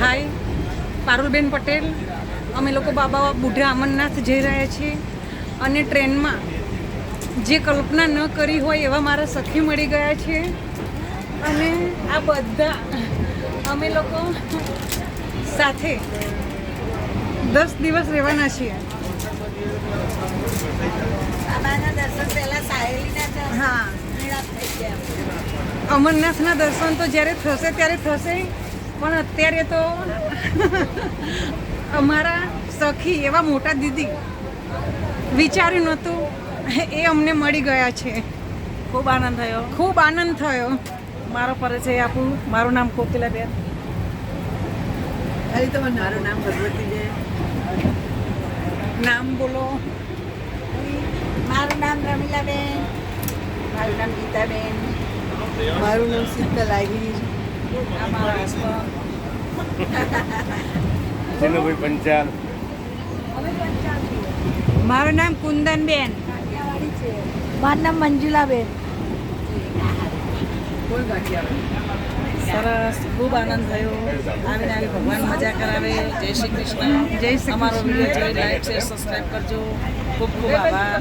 હાય પારુલબેન પટેલ. અમે લોકો બાબા બુઢા અમરનાથ જઈ રહ્યા છીએ અને ટ્રેનમાં. જે કલ્પના ન કરી હોય એવા મારા સખી મળી ગયા છે. અને આ બધા અમે લોકો સાથે દસ દિવસ રહેવાના છીએ. હા. થઈ ગયા. અમરનાથના દર્શન તો જ્યારે થશે ત્યારે થશે. પણ અત્યારે તો અમારા સખી એવા મોટા દીદી વિચાર્યું નહોતું. એ અમને મળી ગયા છે. ખૂબ આનંદ થયો. ખૂબ આનંદ થયો. મારો પરિચય આપું. મારું નામ કોકિલાબેન. ખાલી તમારું મારું નામ ભગવતીબેન. નામ બોલો. મારું નામ રમીલાબેન. મારું નામ ગીતાબેન. મારું નામ શીતલ આહિર આ નામ કુંદન બેન પંચાલ મારું નામ કુંદનબેન. મારું નામ મંજુલાબેન. સરસ ખૂબ આનંદ થયો. આવીને આવી ભગવાન મજા કરાવે. જય શ્રી કૃષ્ણ. જય શ્રી અમારો. વીડિયો જોઈ લાઈક શેર સબસ્ક્રાઈબ કરજો. ખૂબ ખૂબ આભાર.